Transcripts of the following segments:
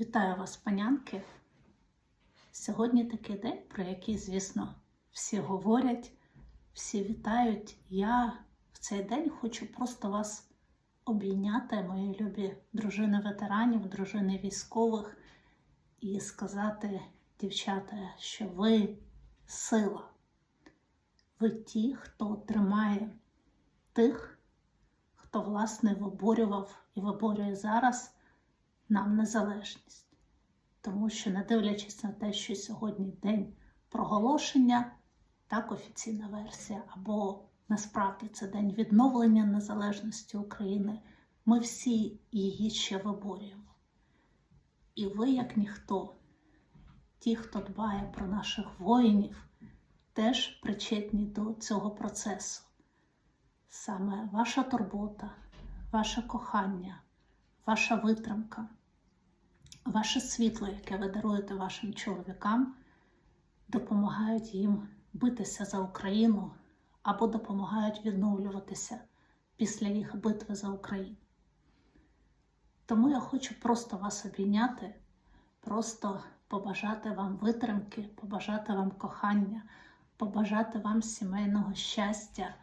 Вітаю вас, панянки. Сьогодні такий день, про який, звісно, всі говорять, всі вітають. Я в цей день хочу просто вас обійняти, мої любі дружини ветеранів, дружини військових, і сказати, дівчата, що ви сила. Ви ті, хто тримає тих, хто, власне, виборював і виборює зараз нам незалежність. Тому що, не дивлячись на те, що сьогодні день проголошення, так офіційна версія, або насправді це день відновлення незалежності України, ми всі її ще виборюємо. І ви, як ніхто, ті, хто дбає про наших воїнів, теж причетні до цього процесу. Саме ваша турбота, ваше кохання, ваша витримка, ваше світло, яке ви даруєте вашим чоловікам, допомагають їм битися за Україну або допомагають відновлюватися після їх битви за Україну. Тому я хочу просто вас обійняти, просто побажати вам витримки, побажати вам кохання, побажати вам сімейного щастя.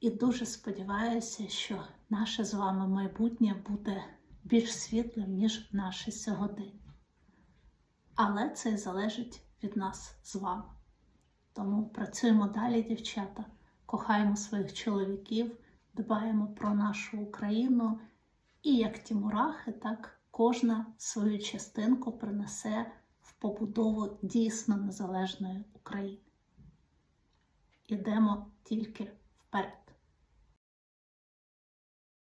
І дуже сподіваюся, що наше з вами майбутнє буде більш світлим, ніж наше сьогодення. Але це залежить від нас з вами. Тому працюємо далі, дівчата, кохаємо своїх чоловіків, дбаємо про нашу Україну. І як ті мурахи, так кожна свою частинку принесе в побудову дійсно незалежної України. Ідемо тільки вперед.